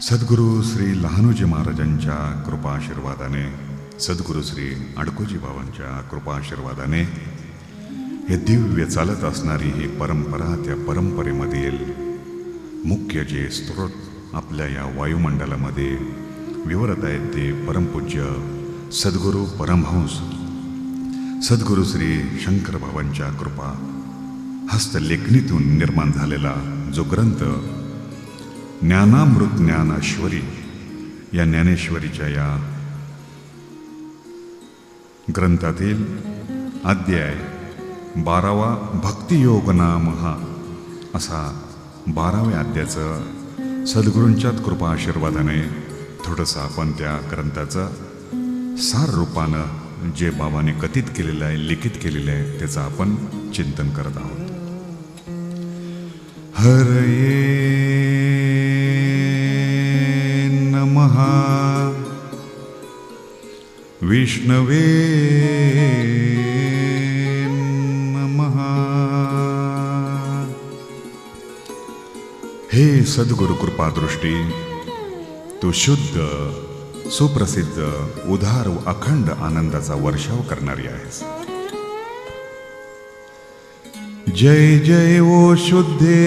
सद्गुरू श्री लहानोजी महाराजांच्या कृपाशीर्वादाने सद्गुरू श्री अडकोजी बाबांच्या कृपाशीर्वादाने हे दिव्य चालत असणारी ही परंपरा त्या परंपरेमधील मुख्य जे स्त्रोत आपल्या या वायुमंडलामध्ये विवरत आहेत ते परमपूज्य सद्गुरू परमहंस सद्गुरू श्री शंकर बाबांच्या कृपा हस्तलेखनीतून निर्माण झालेला जो ग्रंथ ज्ञानामृत ज्ञानेश्वरी या ज्ञानेश्वरीच्या या ग्रंथातील अध्याय बारावा भक्तियोग नाम हा असा बाराव्या अध्यायाचं सद्गुरूंच्याच कृपा आशीर्वादाने थोडंसं आपण त्या ग्रंथाचं सार रूपानं जे बाबाने कथित केलेलं आहे लिखित केलेलं आहे त्याचं आपण चिंतन करत आहोत. हरये विष्णवे नमः। हे सद्गुरु कृपादृष्टी तू शुद्ध सुप्रसिद्ध उदार व अखंड आनंदाचा वर्षाव करणारी आहेस. जय जय ओ शुद्धे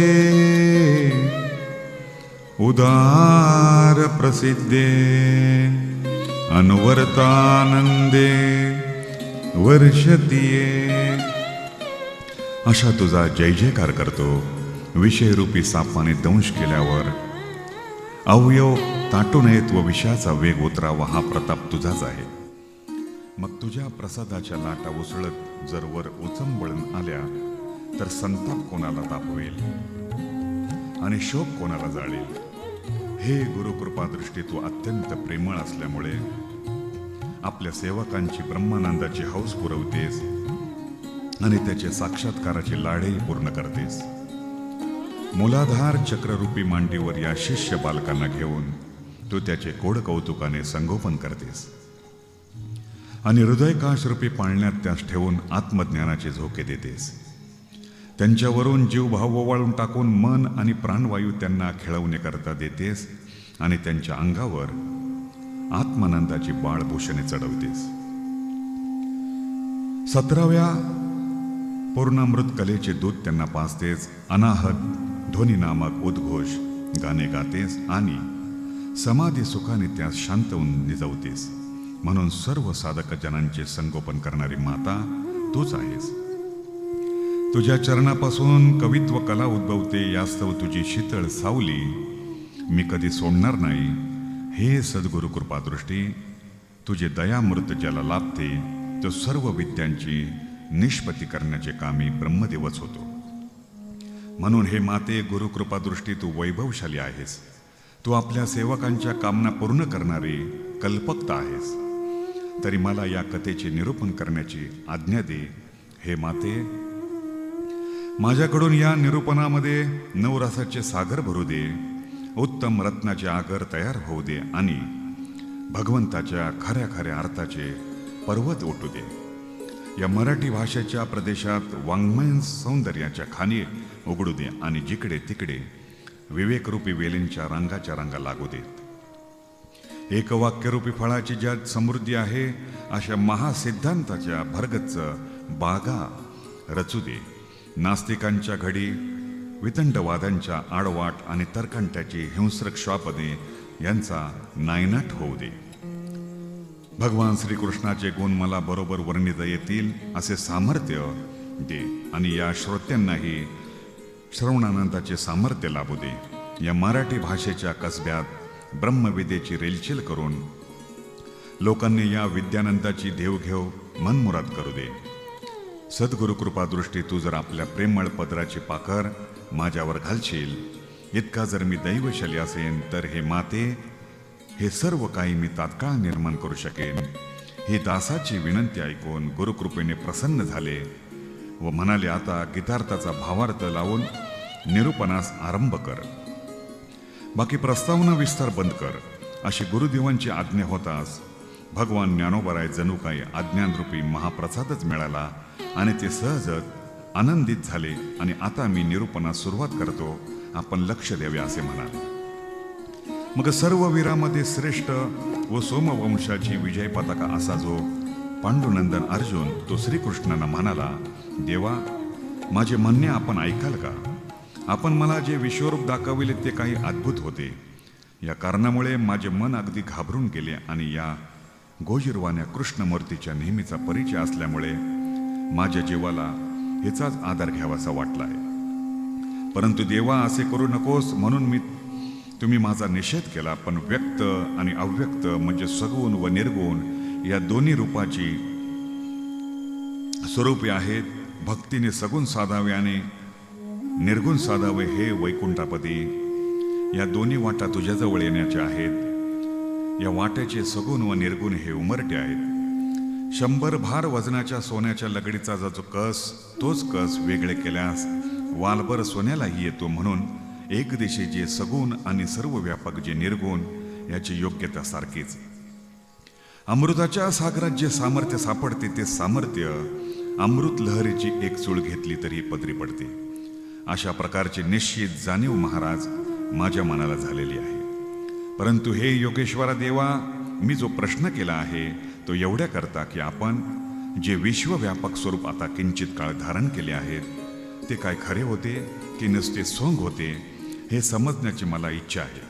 उदार प्रसिद्धे अनुवर्तानंदे वर्षतीये अशा तुझा जय जयकार करतो. विषयरूपी सापाने दंश केल्यावर अवयव ताटू नयेत व विषयाचा वेग उतरावा हा प्रताप तुझाच आहे. मग तुझ्या प्रसादाच्या लाटा उसळत जर वर उचंबळून आल्या तर संताप कोणाला तापवेल? आणि शोक कोणाला जाळेल? हे गुरुकृपादृष्टी तू अत्यंत प्रेमळ असल्यामुळे आपल्या सेवकांची ब्रह्मानंदाची हौस पुरवतेस आणि त्याचे साक्षात्काराची लाडेही पूर्ण करतेस. मुलाधार चक्ररूपी मांडीवर या शिष्य बालकांना घेऊन तू त्याचे कोड कौतुकाने संगोपन करतेस. आणि हृदयकाशरूपी पाळण्यात त्यास ठेवून आत्मज्ञानाचे झोके देतेस. त्यांच्यावरून जीवभाव ओवाळून टाकून मन आणि प्राणवायू त्यांना खेळवण्याकरता देतेस आणि त्यांच्या अंगावर आत्मानंदाची बाळभूषणे चढवतेस. सतराव्या पूर्णामृत कलेचे दूध त्यांना पाचतेस अनाहत ध्वनी नामक उद्घोष गाणे गातेस आणि समाधी सुखाने त्यास शांत होऊन निजवतेस. म्हणून सर्व साधक जनांचे संगोपन करणारी माता तूच आहेस. तुझ्या चरणापासून कवित्व कला उद्भवते यास्तव तुझी शीतळ सावली मी कधी सोडणार नाही. हे सद्गुरु कृपादृष्टी तुझे दयामृत ज्याला लाभते तो सर्व विद्यांची निष्पत्ती करण्याचे कामी ब्रह्मदेवच होतो. म्हणून हे माते गुरुकृपादृष्टी तू वैभवशाली आहेस. तू आपल्या सेवकांच्या कामना पूर्ण करणारी कल्पकता आहेस. तरी मला या कथेचे निरूपण करण्याची आज्ञा दे हे माते. माझ्याकडून या निरूपणामध्ये नवरसाचे सागर भरू दे उत्तम रत्नाचे आगर तयार होऊ दे आणि भगवंताच्या खऱ्या खऱ्या अर्थाचे पर्वत ओटू दे. या मराठी भाषेच्या प्रदेशात वाङ्मयन सौंदर्याच्या खाणी उघडू दे आणि जिकडे तिकडे विवेकरूपी वेलींच्या रंगाच्या रांगा लागू देत एकवाक्यरूपी फळाची ज्यात समृद्धी आहे अशा महासिद्धांताच्या भरगच्च बागा रचू दे. नास्तिकांच्या घडी वितंडवादांच्या आडवाट आणि तर्कंट्याची हिंस्रक श्वापदे यांचा नायनाट होऊ दे. भगवान श्रीकृष्णाचे गुण मला बरोबर वर्णिता येतील असे सामर्थ्य दे आणि या श्रोत्यांनाही श्रवणानंदाचे सामर्थ्य लाभू दे. या मराठी भाषेच्या कसब्यात ब्रह्मविद्येची रेलचेल करून लोकांनी या विद्यानंदाची देवघेव मनमुराद करू दे. सद्गुरुकृपादृष्टी तू जर आपल्या प्रेमळ पदराची पाकर माझ्यावर घालशील. इतका जर मी दैवशाली असेन तर हे माते हे सर्व काही मी तात्काळ निर्माण करू शकेन. ही दासाची विनंती ऐकून गुरुकृपेने प्रसन्न झाले व म्हणाले आता गीतार्थाचा भावार्थ लावून निरूपणास आरंभ कर. बाकी प्रस्तावना विस्तार बंद कर. अशी गुरुदेवांची आज्ञा होताच. भगवान ज्ञानोबराय जणू काही अज्ञानरूपी महाप्रसादच मिळाला आणि ते सहजच आनंदित झाले आणि आता मी निरूपणास सुरुवात करतो. आपण लक्ष द्यावे असे म्हणाले. मग सर्व वीरामध्ये श्रेष्ठ व सोमवंशाची विजय पताका असा जो पांडुनंदन अर्जुन तो श्रीकृष्णांना म्हणाला देवा माझे म्हणणे आपण ऐकाल का? आपण मला जे विश्वरूप दाखविले ते काही अद्भुत होते. या कारणामुळे माझे मन अगदी घाबरून गेले आणि या गोजिरवाण्या कृष्णमूर्तीच्या नेहमीचा परिचय असल्यामुळे माझ्या जीवाला हिचाच आधार घ्यावासा वाटला आहे परंतु देवा असे करू नकोस म्हणून मी तुम्ही माझा निषेध केला पण व्यक्त आणि अव्यक्त म्हणजे सगुण व निर्गुण या दोन्ही रूपाची स्वरूपे आहेत. भक्तीने सगुण साधावे आणि निर्गुण साधावे हे वैकुंठापदी. या दोन्ही वाटा तुझ्याजवळ येण्याच्या आहेत. या वाट्याचे सगुण व निर्गुण हे उमरटे आहेत. शंभर भार वजनाच्या सोन्याच्या लगडीचा जो जो कस तोच कस वेगळे केल्यास वालभर सोन्यालाही येतो म्हणून एक दिशे जे सगुण आणि सर्व व्यापक जे निर्गुण याची योग्यता सारखीच. अमृताच्या सागरात जे सामर्थ्य सापडते ते सामर्थ्य अमृत लहरीची एक चूळ घेतली तरी पदरी पडते. अशा प्रकारची निश्चित जाणीव महाराज माझ्या मनाला झालेली आहे. परंतु हे योगेश्वरा देवा मी जो प्रश्न केला आहे तो एवढ्या करता की आपण जे विश्वव्यापक स्वरूप आता किंचित काळ धारण केले आहेत ते काय खरे होते की नुसते सोंग होते हे समजण्याची मला इच्छा आहे.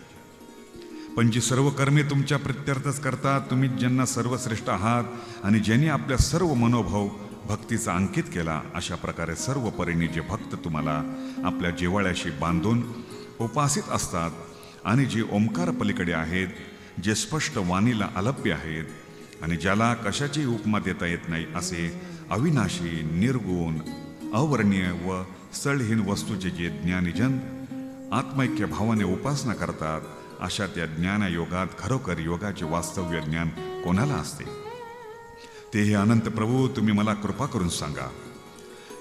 पण जी सर्व कर्मे तुमच्या प्रत्यर्थच करतात तुम्ही ज्यांना सर्वश्रेष्ठ आहात आणि ज्यांनी आपल्या सर्व मनोभाव भक्तीचा अंकित केला अशा प्रकारे सर्व परीने जे भक्त तुम्हाला आपल्या जिवाळ्याशी बांधून उपासित असतात आणि जे ओंकार पलीकडे आहेत जे स्पष्ट वाणीला अलप्य आहेत आणि ज्याला कशाची उपमा देता येत नाही असे अविनाशी निर्गुण अवर्णीय व स्थळहीन वस्तूचे जे ज्ञानीजन आत्मैक्य भावाने उपासना करतात अशा त्या ज्ञानयोगात खरोखर योगाचे वास्तव्य ज्ञान कोणाला असते? ते हे अनंत प्रभू तुम्ही मला कृपा करून सांगा.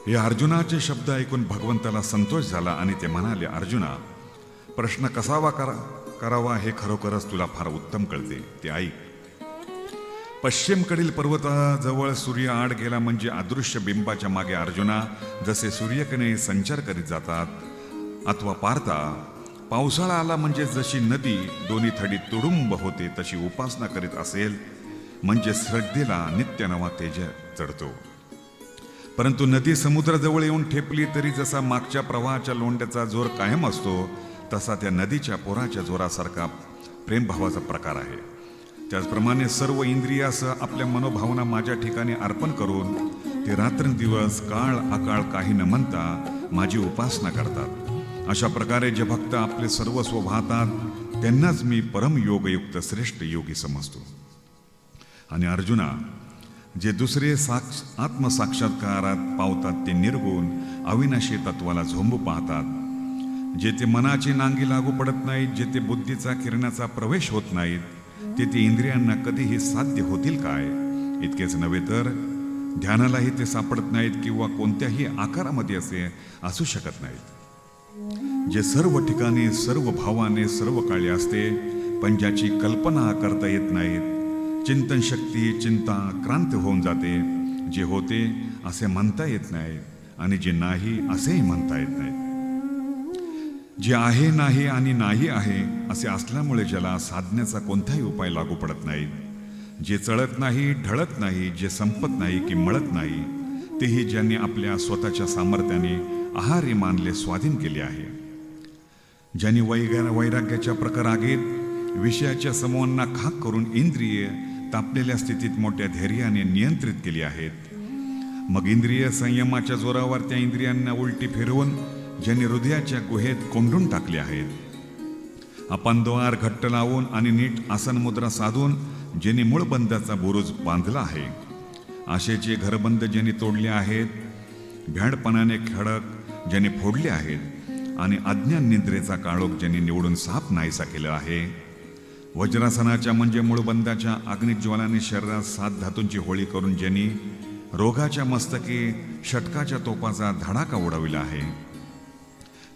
हे अर्जुनाचे शब्द ऐकून भगवंताला संतोष झाला आणि ते म्हणाले अर्जुना प्रश्न कसावा करा? करावा हे खरोखरच तुला फार उत्तम कळते. ते ऐक. पश्चिमकडील पर्वताजवळ सूर्य आड गेला म्हणजे अदृश्य बिंबाच्या मागे अर्जुना जसे सूर्यकने संचार करीत जातात अथवा पारता पावसाळा आला म्हणजे जशी नदी दोन्ही थडी तुडुंब होते तशी उपासना करीत असेल म्हणजे श्रद्धेला नित्य नवा तेज चढतो. परंतु नदी समुद्राजवळ येऊन ठेपली तरी जसा मागच्या प्रवाहाच्या लोंड्याचा जोर कायम असतो तसा त्या नदीच्या पोराच्या जोरासारखा प्रेमभावाचा प्रकार आहे. त्याचप्रमाणे सर्व इंद्रियासह आपल्या मनोभावना माझ्या ठिकाणी अर्पण करून ते रात्रंदिवस काळ अकाळ काही न म्हणता माझी उपासना करतात. अशा प्रकारे जे भक्त आपले सर्वस्व वाहतात त्यांनाच मी परमयोगयुक्त श्रेष्ठ योगी समजतो. आणि अर्जुना जे दुसरे साक्ष आत्मसाक्षात्कारात पावतात ते निर्गुण अविनाशी तत्वाला झोंबू पाहतात. जेथे मनाची नांगी लागू पडत नाहीत जेथे बुद्धीचा किरणाचा प्रवेश होत नाहीत तेथे इंद्रियांना कधीही साध्य होतील काय? इतकेच नव्हे तर ध्यानालाही ते सापडत नाहीत किंवा कोणत्याही आकारामध्ये असे असू शकत नाहीत. जे सर्व ठिकाणी सर्व भावाने सर्व काळे असते पण ज्याची कल्पना करता येत नाहीत चिंतन शक्ती चिंता क्रांत होऊन जाते. जे होते असे म्हणता येत नाही आणि जे नाही असेही म्हणता येत नाही जे आहे नाही आणि नाही आहे असे असल्यामुळे ज्याला साधण्याचा कोणताही उपाय लागू पडत नाही. जे चळत नाही ढळत नाही जे संपत नाही की मळत नाही तेही ज्यांनी आपल्या स्वतःच्या सामर्थ्याने आहारी मानले स्वाधीन केले आहे. ज्यांनी वैग वैराग्याच्या प्रकारागेत विषयाच्या समूहांना खाक करून इंद्रिय तापलेल्या स्थितीत मोठ्या धैर्याने नियंत्रित केली आहेत. मग इंद्रिय संयमाच्या जोरावर त्या इंद्रियांना उलटी फिरवून ज्यांनी हृदयाच्या गुहेत कोंडून टाकले आहेत. आपण द्वार घट्ट लावून आणि नीट आसन मुद्रा साधून ज्यांनी मूळबंधाचा बुरुज बांधला आहे. आशेचे घरबंद ज्यांनी तोडले आहेत भ्याडपणाने खडक ज्यांनी फोडले आहेत आणि अज्ञान निद्रेचा काळोख ज्यांनी निवडून साप नाहीसा केला आहे. वज्रासनाच्या म्हणजे मूळबंदाच्या अग्निज्वालाने शरीरात सात धातूंची होळी करून ज्यांनी रोगाच्या मस्तकी षटकाच्या तोपाचा धडाका उडविला आहे.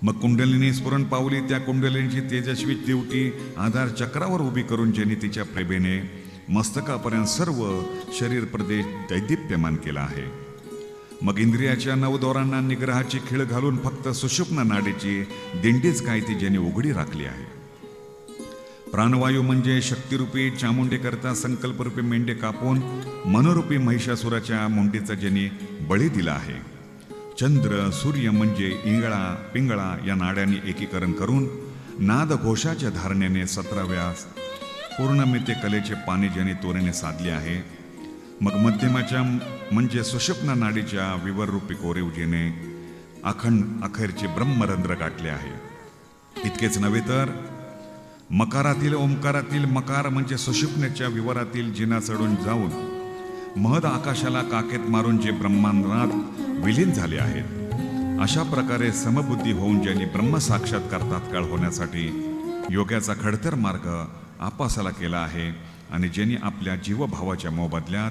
मग कुंडलिनी स्फुरण पावली त्या कुंडलिनीची तेजस्वी देवटी आधार चक्रावर उभी करून ज्यांनी तिच्या प्रेमेने मस्तकापर्यंत सर्व शरीर प्रदेश दैदिप्यमान केला आहे. मग इंद्रियाच्या नवदोरांना निग्रहाची खिळ घालून फक्त सुषुप्न नाडीची दिंडीच काय ती ज्यांनी उघडी राखली आहे. प्राणवायू म्हणजे शक्तिरूपी चामुंडेकरता संकल्परूपी मेंढे कापून मनोरूपी महिषासुराच्या मुंडीचा ज्यांनी बळी दिला आहे. चंद्र सूर्य म्हणजे इंगळा पिंगळा या नाड्यांनी एकीकरण करून नाद घोषाच्या धारणेने सतराव्या पूर्णमित्य कलेचे पाणी ज्याने तोरेने साधले आहे. मग मध्यमाच्या म्हणजे सुषुप्ना नाडीच्या विवररूपी कोरीवजीने अखंड अखेरचे ब्रह्मरंध्र गाठले आहे. इतकेच नव्हे तर मकारातील ओंकारातील मकार म्हणजे सुषुप्नेच्या विवरातील जिना चढून जाऊन महद आकाशाला काकेत मारून जे ब्रह्मांडात विलीन झाले आहेत. अशा प्रकारे समबुद्धी होऊन ज्यांनी ब्रह्मसाक्षात्कार तात्काळ होण्यासाठी योगाचा खडतर मार्ग आपासाला केला आहे आणि ज्यांनी आपल्या जीवभावाच्या मोबदल्यात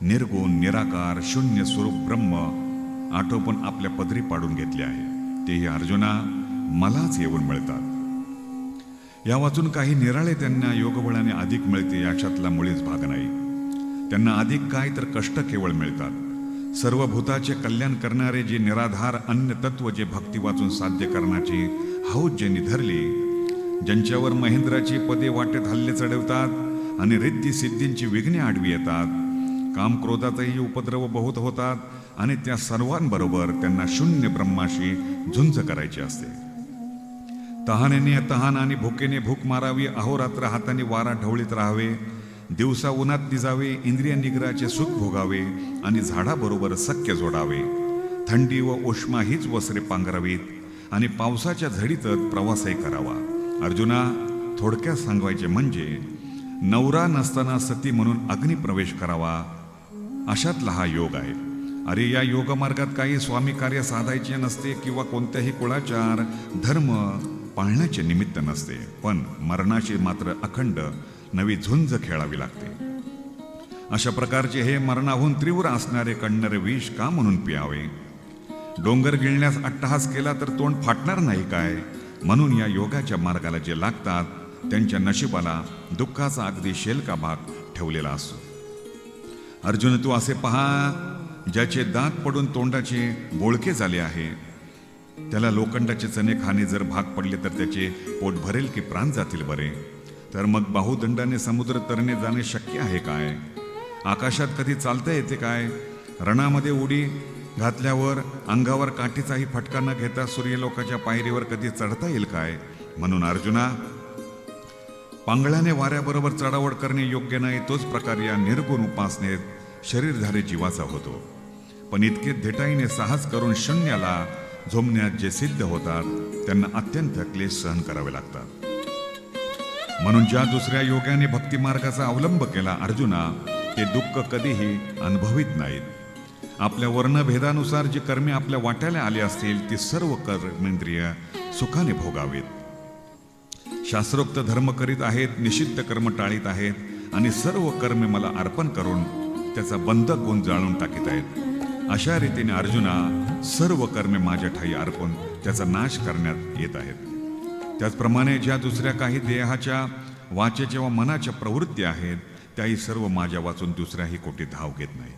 निर्गुण निराकार शून्य स्वरूप ब्रह्म आटोपून आपल्या पदरी पाडून घेतले आहे. तेही अर्जुना मलाच येऊन मिळतात. या वाचून काही निराळे त्यांना योगबळाने अधिक मिळते याच्यातला मुळीच भाग नाही. त्यांना अधिक काय तर कष्ट केवळ मिळतात. सर्व भूताचे कल्याण करणारे जे निराधार अन्य तत्व जे भक्ती वाचून साध्य करण्याची हौद ज्यांनी धरली ज्यांच्यावर महेंद्राची पदे वाटेत हल्ले चढवतात आणि रिद्धी सिद्धींची विघ्ने आडवी येतात काम क्रोधाचाही उपद्रव बहुत होतात आणि त्या सर्वांबरोबर त्यांना शून्य ब्रह्माशी झुंज करायची असते. तहानेने तहान आणि भुकेने भूक मारावी अहोरात्र हाताने वारा ढवळीत राहावे दिवसा उन्हात निजावे इंद्रिय निग्रहाचे सुख भोगावे आणि झाडाबरोबर सख्य जोडावे. थंडी व उष्मा हीच वस्त्रे पांघरावीत आणि पावसाच्या झडीतच प्रवासही करावा. अर्जुना थोडक्यात सांगवायचे म्हणजे नवरा नसताना सती म्हणून अग्निप्रवेश करावा अशातला हा योग आहे. अरे या योगमार्गात काही स्वामी कार्य साधायचे नसते किंवा कोणत्याही कुळाचार धर्म पाळण्याचे निमित्त नसते. पण मरणाचे मात्र अखंड नवी झुंज खेळावी लागते. अशा प्रकारचे हे मरणाहून तीव्र असणारे कणणारे विष का म्हणून पियावे? डोंगर गिळण्यास अट्टहास केला तर तोंड फाटणार नाही काय? म्हणून या योगाच्या मार्गाला जे लागतात त्यांच्या नशिबाला दुःखाचा अगदी शेलका भाग ठेवलेला असतो. अर्जुन तू असे पहा ज्याचे दात पडून तोंडाचे बोळके झाले आहे. त्याला लोखंडाचे चणे खाणे जर भाग पडले तर त्याचे पोट भरेल की प्राण जातील बरे? तर मग बाहुदंडाने समुद्र तरणे जाणे शक्य आहे काय? आकाशात कधी चालता येते काय? रणामध्ये उडी घातल्यावर अंगावर काठीचाही फटका न घेता सूर्यलोकाच्या पायरीवर कधी चढता येईल काय? म्हणून अर्जुना पांगळ्याने वाऱ्याबरोबर चढावड करणे योग्य नाही तोच प्रकार या निर्गुण उपासनेत शरीरधारी जीवाचा होतो. पण इतके धेटाईने साहस करून शून्याला झोमण्यात जे सिद्ध होतात त्यांना अत्यंत क्लेश सहन करावे लागतात. म्हणून ज्या दुसऱ्या योग्याने भक्तिमार्गाचा अवलंब केला अर्जुना ते दुःख कधीही अनुभवित नाहीत. आपल्या वर्णभेदानुसार जी कर्मे आपल्या वाट्याला आली असतील ती सर्व कर्मेंद्रिय सुखाने भोगावीत. शास्त्रोक्त धर्म करीत आहेत निषिद्ध कर्म टाळीत आहेत आणि सर्व कर्मे मला अर्पण करून त्याचा बंधक गुण जाळून टाकीत आहेत. अशा रीतीने अर्जुना सर्व कर्मे माझ्या ठाई अर्पण त्याचा नाश करण्यात येत आहेत. त्याचप्रमाणे ज्या दुसऱ्या काही देहाच्या वाचेच्या व मनाच्या प्रवृत्ती आहेत त्याही सर्व माझ्या वाचून दुसऱ्याही कोटी धाव घेत नाही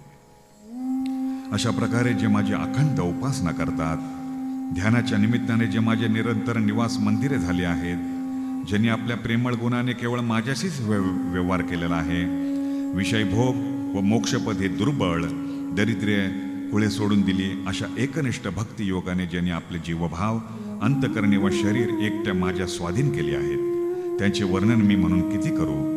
अशा प्रकारे जे माझी अखंड उपासना करतात ध्यानाच्या निमित्ताने जे माझे निरंतर निवास मंदिरे झाली आहेत ज्यांनी आपल्या प्रेमळ गुणाने केवळ माझ्याशीच व्यव- व्यवहार केलेला आहे विषय भोग व मोक्षपद हे दुर्बळ दरिद्र्य कुळे सोडून दिली अशा एकनिष्ठ भक्ती योगाने ज्यांनी आपले जीवभाव अंतकरणे व शरीर एकट्या माझ्या स्वाधीन केले आहेत. त्यांचे वर्णन मी म्हणून किती करू?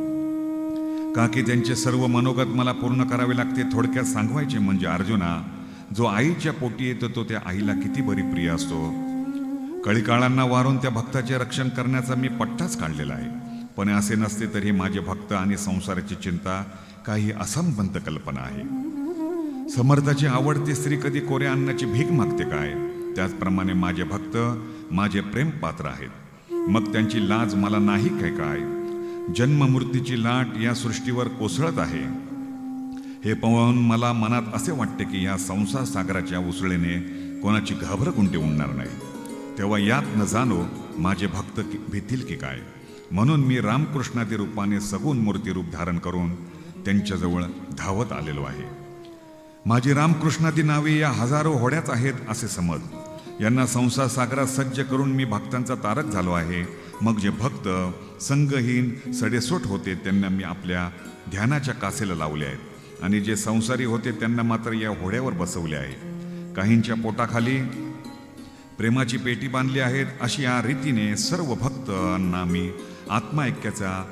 का की त्यांचे सर्व मनोगत मला पूर्ण करावे लागते थोडक्यात सांगवायचे म्हणजे अर्जुना जो आईच्या पोटी येतो तो त्या आईला किती बरी प्रिय असतो. कळीकाळांना वारून त्या भक्ताचे रक्षण करण्याचा मी पट्टाच काढलेला आहे. पण असे नसते तरी माझे भक्त आणि संसाराची चिंता काही असंबंध कल्पना आहे. समर्थाची आवडती स्त्री कधी कोऱ्या अन्नाची भीक मागते काय? त्याचप्रमाणे माझे भक्त माझे प्रेम पात्र आहेत. मग त्यांची लाज मला नाही काय काय? जन्म लाट या सृष्टीवर कोसळत आहे. हे पाहून मला मनात असे वाटते की या संसार सागराच्या उसळेने कोणाची घाबरकुंटी उडणार नाही. तेव्हा यात न जाणो माझे भक्त की- भीतील की काय? म्हणून मी रामकृष्णादी रूपाने सगुण मूर्ती रूप धारण करून त्यांच्याजवळ धावत आलेलो आहे. माझी रामकृष्णादी नावे या हजारो होड्याच आहेत असे समज. यांना संसार सागरात सज्ज करून मी भक्तांचा तारक झालो आहे. मग जे भक्त संगहीन सडेसोट होते त्यांना मी आपल्या ध्यानाच्या कासेला लावले आहेत. आणि जे संसारी होते त्यांना मात्र या होड्यावर बसवले आहे. काहींच्या पोटाखाली प्रेमाची पेटी बांधली आहेत अशी या रीतीने सर्व भक्तांना मी आत्मा ऐक्याचा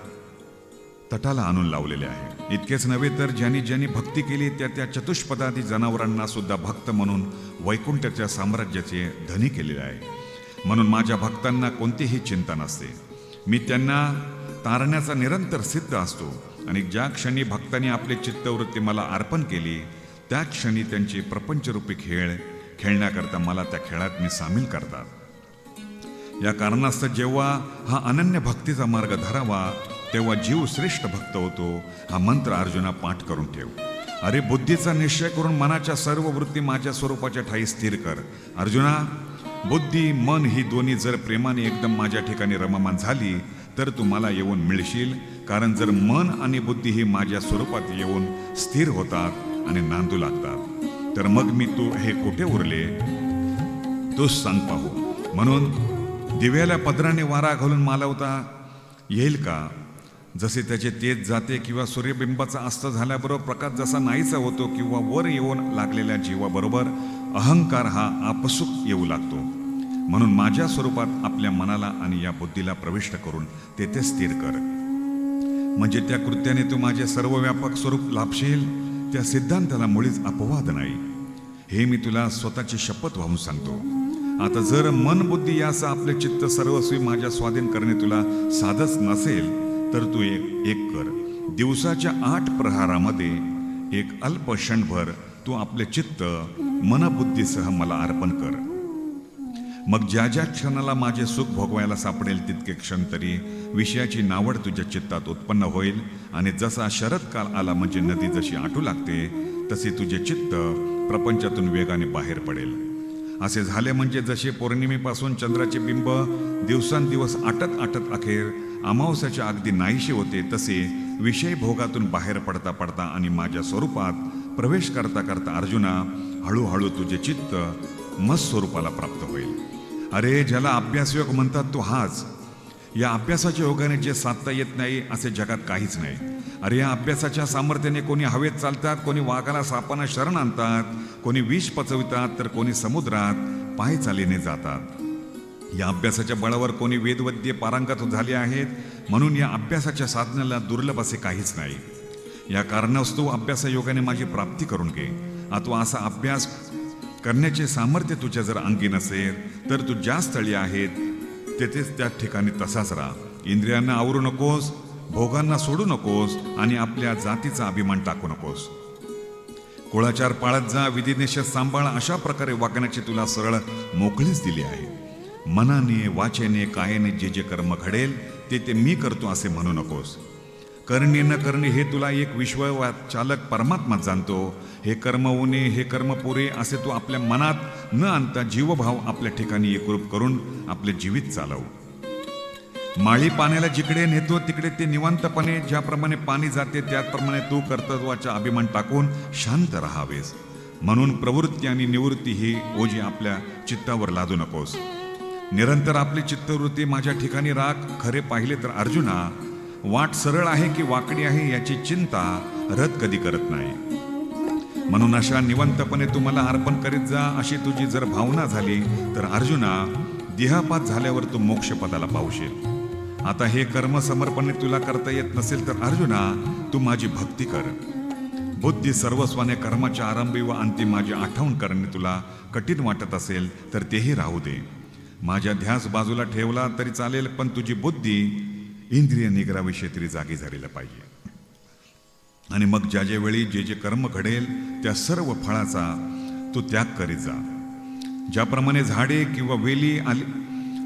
तटाला आणून लावलेले आहे. इतकेच नव्हे तर ज्यांनी ज्यांनी भक्ती केली त्या त्या चतुष्पदादी जनावरांना सुद्धा भक्त म्हणून वैकुंठाच्या साम्राज्याचे धनी केलेले आहे. म्हणून माझ्या भक्तांना कोणतीही चिंता नसते. मी त्यांना तारण्याचा निरंतर सिद्ध असतो आणि ज्या क्षणी भक्तांनी आपली चित्तवृत्ती मला अर्पण केली त्या क्षणी त्यांचे प्रपंचरूपी खेळ खेळण्याकरता मला त्या खेळात मी सामील करतात. या कारणास्तव जेव्हा हा अनन्य भक्तीचा मार्ग धरावा तेव्हा जीव श्रेष्ठ भक्त होतो. हा मंत्र अर्जुना पाठ करून ठेव. अरे बुद्धीचा निश्चय करून मनाच्या सर्व वृत्ती माझ्या स्वरूपाच्या ठाई स्थिर कर. अर्जुना बुद्धी मन ही दोन्ही जर प्रेमाने एकदम माझ्या ठिकाणी रममान झाली तर तू मला येऊन मिळशील. कारण जर मन आणि बुद्धी ही माझ्या स्वरूपात येऊन स्थिर होतात आणि नांदू लागतात. तर मग मी तू हे कुठे उरले? तूच सांग पाहू. म्हणून दिव्याला पदराने वारा घालून मालवता येईल का? जसे त्याचे तेज जाते किंवा सूर्यबिंबाचा अस्त झाल्याबरोबर प्रकाश जसा नाहीसा होतो किंवा वर येऊन लागलेल्या जीवाबरोबर अहंकार हा आपसुक येऊ लागतो. म्हणून माझ्या स्वरूपात आपल्या मनाला आणि या बुद्धीला प्रविष्ट करून तेथे स्थिर कर. म्हणजे त्या कृत्याने तू माझे सर्व व्यापक स्वरूप लाभशील त्या सिद्धांताला मुळीच अपवाद नाही. हे मी तुला स्वतःची शपथ वाहून सांगतो. आता जर मन बुद्धी यासह आपले चित्त सर्वस्वी माझ्या स्वाधीन करणे तुला साधच नसेल तर तू एक एक कर. दिवसाच्या आठ प्रहारामध्ये एक अल्प क्षणभर तू आपले चित्त मनबुद्धीसह मला अर्पण कर. मग ज्या ज्या क्षणाला माझे सुख भोगवायला सापडेल तितके क्षण तरी विषयाची नावड तुझ्या चित्तात उत्पन्न होईल आणि जसा शरदकाल आला म्हणजे नदी जशी आटू लागते तसे तुझे चित्त प्रपंचातून वेगाने बाहेर पडेल. असे झाले म्हणजे जसे पौर्णिमेपासून चंद्राचे बिंब दिवसांदिवस आटत आटत अखेर अमावस्याच्या अगदी नाहीशी होते तसे विषय भोगातून बाहेर पडता पडता आणि माझ्या स्वरूपात प्रवेश करता करता अर्जुना हळूहळू तुझे चित्त मस्त स्वरूपाला प्राप्त होईल. अरे ज्याला अभ्यासयोग म्हणतात तो हाच. या अभ्यासाच्या योगाने जे साधता येत नाही असे जगात काहीच नाही. अरे या अभ्यासाच्या सामर्थ्याने कोणी हवेत चालतात कोणी वाघाला सापांना शरण आणतात कोणी विष पचवितात तर कोणी समुद्रात पाय चालीने जातात. या अभ्यासाच्या बळावर कोणी वेदवद्य पारंगत झाले आहेत म्हणून या अभ्यासाच्या साधनेला दुर्लभ असे काहीच नाही. या कारणास्तव अभ्यासयोगाने माझी प्राप्ती करून घे. अथवा असा अभ्यास करण्याचे सामर्थ्य तुझ्या जर अंगी नसेल तर तू ज्या स्थळी आहेत तेथेच त्या ठिकाणी तसाच राहा. इंद्रियांना आवरू नकोस भोगांना सोडू नकोस आणि आपल्या जातीचा अभिमान टाकू नकोस. कुळाचार पाळत जा विधिनिषेध सांभाळ अशा प्रकारे वागण्याची तुला सरळ मोकळीच दिली आहे. मनाने वाचेने कायेने जे जे कर्म घडेल ते ते मी करतो असे म्हणू नकोस. करणे न करणे हे तुला एक विश्ववाचालक परमात्मा जाणतो. हे कर्म उणे हे कर्म पुरे असे तू आपल्या मनात न आणता जीवभाव आपल्या ठिकाणी एकरूप करून आपले जीवित चालव. माळी पाण्याला जिकडे नेतो तिकडे ते निवांतपणे ज्याप्रमाणे पाणी जाते त्याचप्रमाणे तू कर्तत्वाचा अभिमान टाकून शांत राहावेस. म्हणून प्रवृत्ती आणि निवृत्ती ही ओझी आपल्या चित्तावर लादू नकोस. निरंतर आपली चित्तवृत्ती माझ्या ठिकाणी राख खरे पाहिले तर अर्जुना वाट सरळ आहे की वाकडी आहे याची चिंता रद कधी करत नाही. म्हणून अशा निवंतपणे तू मला अर्पण करीत जा अशी तुझी जर भावना झाली तर अर्जुना देहापात झाल्यावर तू मोक्षपदाला पावशील आता हे कर्म समर्पणे तुला करता येत नसेल तर अर्जुना तू माझी भक्ती कर. बुद्धी सर्वस्वाने कर्माच्या आरंभी व अंतिम माझी आठवण करणे तुला कठीण वाटत असेल तर तेही राहू दे. माझ्या ध्यास बाजूला ठेवला तरी चालेल पण तुझी बुद्धी इंद्रिय निग्राविषयी तरी जागी झालेला पाहिजे. आणि मग ज्या ज्या वेळी जे जे कर्म घडेल त्या सर्व फळाचा तू त्याग करीत जा. ज्याप्रमाणे झाडे किंवा वेली आली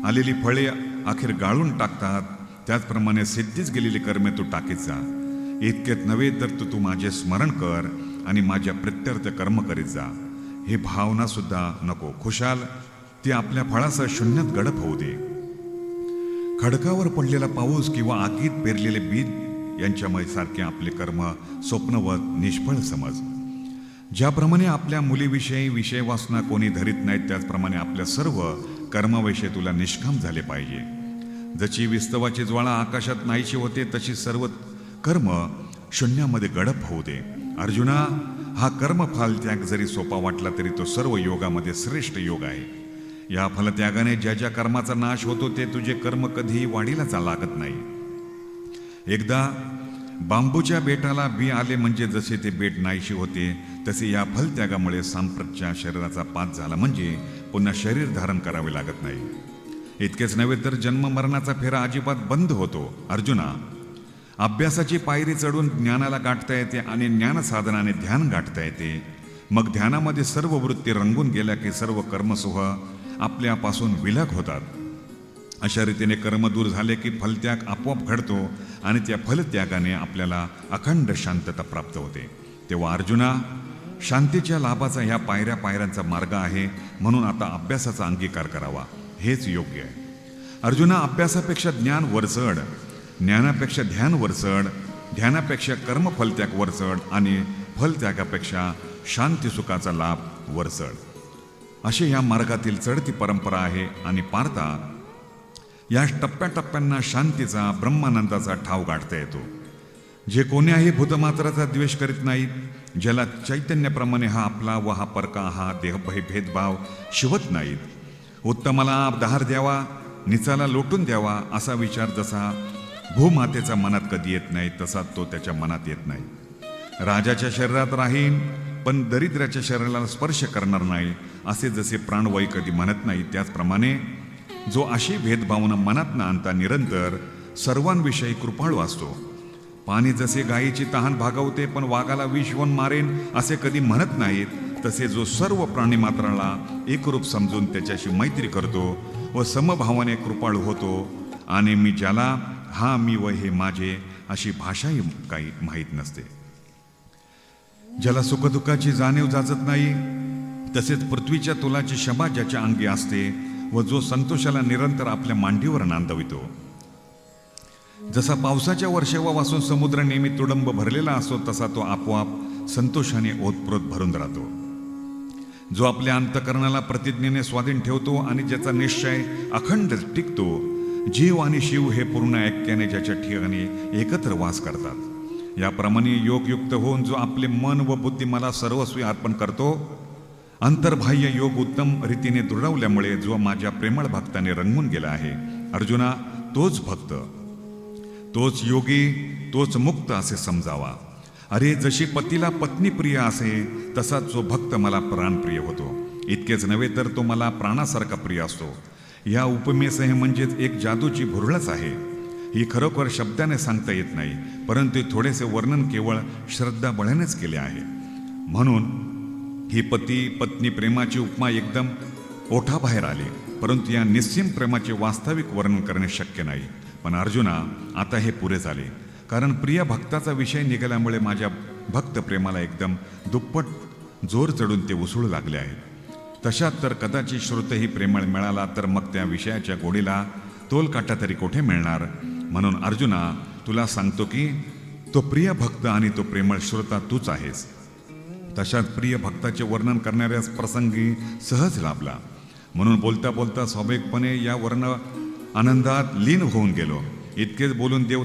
आलेली फळे अखेर गाळून टाकतात त्याचप्रमाणे सिद्धीच गेलेली कर्मे तू टाकीत जा. इतकेच नव्हे तर तू तू माझे स्मरण कर आणि माझ्या प्रत्यर्थ कर्म करीत जा. हे भावनासुद्धा नको. खुशाल ती आपल्या फळाचा शून्यात गडप होऊ दे. खडकावर पडलेला पाऊस किंवा आगीत पेरलेले बीज यांच्यामुळे सारखे आपले कर्म स्वप्नवत निष्फळ समज. ज्याप्रमाणे आपल्या मुलीविषयी विषय वासना कोणी धरीत नाहीत त्याचप्रमाणे आपल्या सर्व कर्माविषयी तुला निष्काम झाले पाहिजे. जशी विस्तवाची ज्वाळा आकाशात नाहीशी होते तशी सर्व कर्म शून्यामध्ये गडप होऊ दे. अर्जुना हा कर्मफाल त्याग जरी सोपा वाटला तरी तो सर्व योगामध्ये श्रेष्ठ योग आहे. या फलत्यागाने ज्या ज्या कर्माचा नाश होतो ते तुझे कर्म कधीही वाढीला लागत नाही. एकदा बांबूच्या बेटाला बी आले म्हणजे जसे ते बेट नाहीशी होते तसे या फलत्यागामुळे सांप्रतच्या शरीराचा पात झाला म्हणजे पुन्हा शरीर धारण करावे लागत नाही. इतकेच नव्हे तर जन्म मरणाचा फेरा अजिबात बंद होतो. अर्जुना अभ्यासाची पायरी चढून ज्ञानाला गाठता येते आणि ज्ञानसाधनाने ध्यान गाठता येते. मग ध्यानामध्ये सर्व वृत्ती रंगून गेल्या की सर्व कर्मसुह आपल्यापासून विलग होतात. अशा रीतीने कर्म दूर झाले की फलत्याग आपोआप घडतो आणि त्या फलत्यागाने आपल्याला अखंड शांतता प्राप्त होते. तेव्हा अर्जुना शांतीच्या लाभाचा ह्या पायऱ्या पायऱ्यांचा मार्ग आहे म्हणून आता अभ्यासाचा अंगीकार करावा. हेच योग्य आहे. अर्जुना अभ्यासापेक्षा ज्ञान वरचढ ज्ञानापेक्षा ध्यान वरचढ ध्यानापेक्षा कर्म फलत्याग वरचढ आणि फलत्यागापेक्षा शांती सुखाचा लाभ वरचढ अशी या मार्गातील चढती परंपरा आहे आणि पारता या टप्प्याटप्प्यांना शांतीचा ब्रह्मानंदाचा ठाव गाठता येतो. जे कोण्याही भूतमात्राचा द्वेष करीत नाहीत ज्याला चैतन्याप्रमाणे हा आपला व हा परका हा देहभय भेदभाव शिवत नाहीत. उत्तमाला दहार द्यावा निचाला लोटून द्यावा असा विचार जसा भूमातेचा मनात कधी येत नाही तसा तो त्याच्या मनात येत नाही. राजाच्या शरीरात राहीन पण दरिद्राच्या शरीराला स्पर्श करणार नाही असे जसे प्राणवायू कधी म्हणत नाही त्याचप्रमाणे जो अशी भेदभावना मनात न आणता निरंतर सर्वांविषयी कृपाळू असतो. पाणी जसे गायीची तहान भागवते पण वाघाला विषवण मारेन असे कधी म्हणत नाहीत तसे जो सर्व प्राणी मात्राला एकरूप समजून त्याच्याशी मैत्री करतो व समभावाने कृपाळू होतो आणि मी ज्याला हा मी व हे माझे अशी भाषाही काही माहीत नसते. ज्याला सुखदुःखाची जाणीव जाजत नाही तसेच पृथ्वीच्या तुलाची क्षमा ज्याच्या अंगी असते व जो संतोषाला निरंतर आपल्या मांडीवर नांदवितो. जसा पावसाच्या वर्षेवापासून समुद्र नेहमी तुडंब भरलेला असतो तसा तो आपोआप संतोषाने ओतप्रोत भरून राहतो. जो आपल्या अंतकरणाला प्रतिज्ञेने स्वाधीन ठेवतो आणि ज्याचा निश्चय अखंड टिकतो जीव आणि शिव हे पूर्ण ऐक्याने ज्याच्या ठिकाणी एकत्र वास करतात. याप्रमाणे योगयुक्त होऊन जो आपले मन व बुद्धी मला सर्वस्वी अर्पण करतो अंतर्बाह्य योग उत्तम रीतीने दृढवल्यामुळे जो माझ्या प्रेमळ भक्ताने रंगून गेला आहे अर्जुना तोच भक्त. तोच योगी तोच मुक्त असे समजावा. अरे जशी पतीला पत्नी प्रिय असे तसाच जो भक्त मला प्राणप्रिय होतो. इतकेच नव्हे तर तो मला प्राणासारखा प्रिय असतो. या उपमेस हे म्हणजेच एक जादूची भुरळच आहे. ही खरोखर शब्दाने सांगता येत नाही परंतु थोडेसे वर्णन केवळ श्रद्धाबळेनेच केले आहे. म्हणून ही पती पत्नी प्रेमाची उपमा एकदम ओठाबाहेर आली परंतु या निस्सीम प्रेमाचे वास्तविक वर्णन करणे शक्य नाही. पण अर्जुना आता हे पुरे झाले कारण प्रिय भक्ताचा विषय निघाल्यामुळे माझ्या भक्त प्रेमाला एकदम दुप्पट जोर चढून ते उसळू लागले आहेत. तशात तर कदाचित श्रोतही प्रेमळ मिळाला तर मग त्या विषयाच्या गोडीला तोलकाटा तरी कोठे मिळणार? म्हणून अर्जुना तुला सांगतो की तो प्रिय भक्त आणि तो प्रेमळ श्रोता तूच आहेस. तशात प्रिय भक्ताचे वर्णन करणाऱ्या प्रसंगी सहज लाभला. म्हणून बोलता बोलता स्वाभाविकपणे या वर्ण आनंदात लीन होऊन गेलो. इतकेच बोलून देव